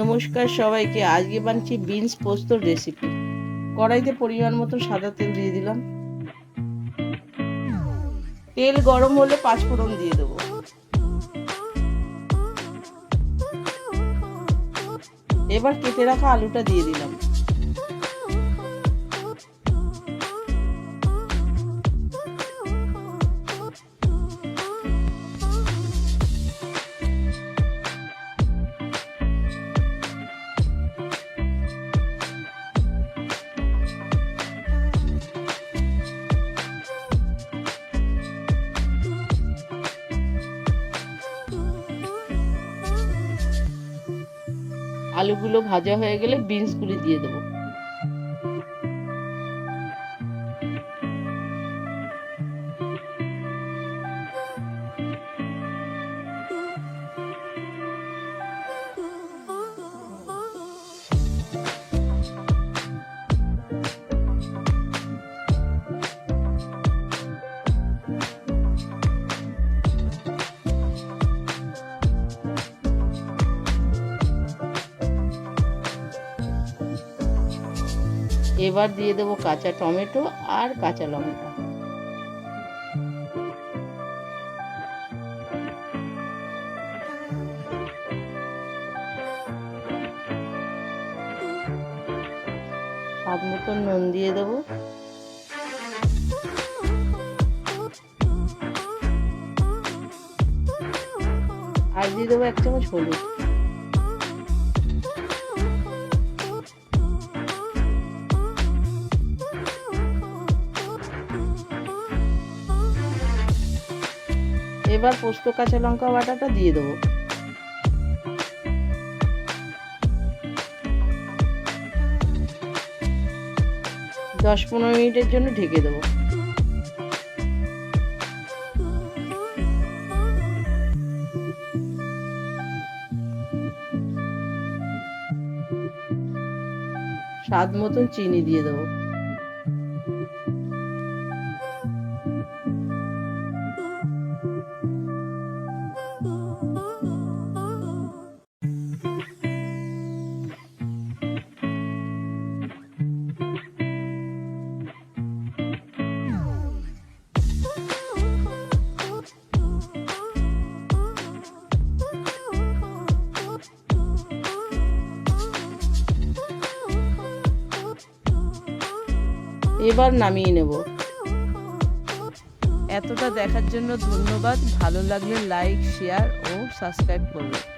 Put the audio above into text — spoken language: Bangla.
নমস্কার সবাইকে, আজকে বানছি বিনস পোস্তর রেসিপি কড়াইতে পরিমাণ মতো সাদা তেল দিয়ে দিলাম। তেল গরম হলে পাঁচ ফোড়ন দিয়ে দেব। এবার কেটে রাখা আলুটা দিয়ে দিলাম। আলুগুলো ভাজা হয়ে গেলে বিনসগুলি দিয়ে দেবো। এবার দিয়ে দেবো কাঁচা টমেটো আর কাঁচা লঙ্কা। মতন নুন দিয়ে দেবো। আর দিয়ে দেবো এক চামচ হলুদ। এবার পোস্ত কাঁচা লঙ্কা বাটাটা দিয়ে দেবো। দশ পনেরো মিনিটের জন্য ঢেকে দেবো। স্বাদ মতন চিনি দিয়ে দেবো। এবার নামিয়ে নেব। এতটা দেখার জন্য ধন্যবাদ। ভালো লাগলে লাইক শেয়ার ও সাবস্ক্রাইব করবেন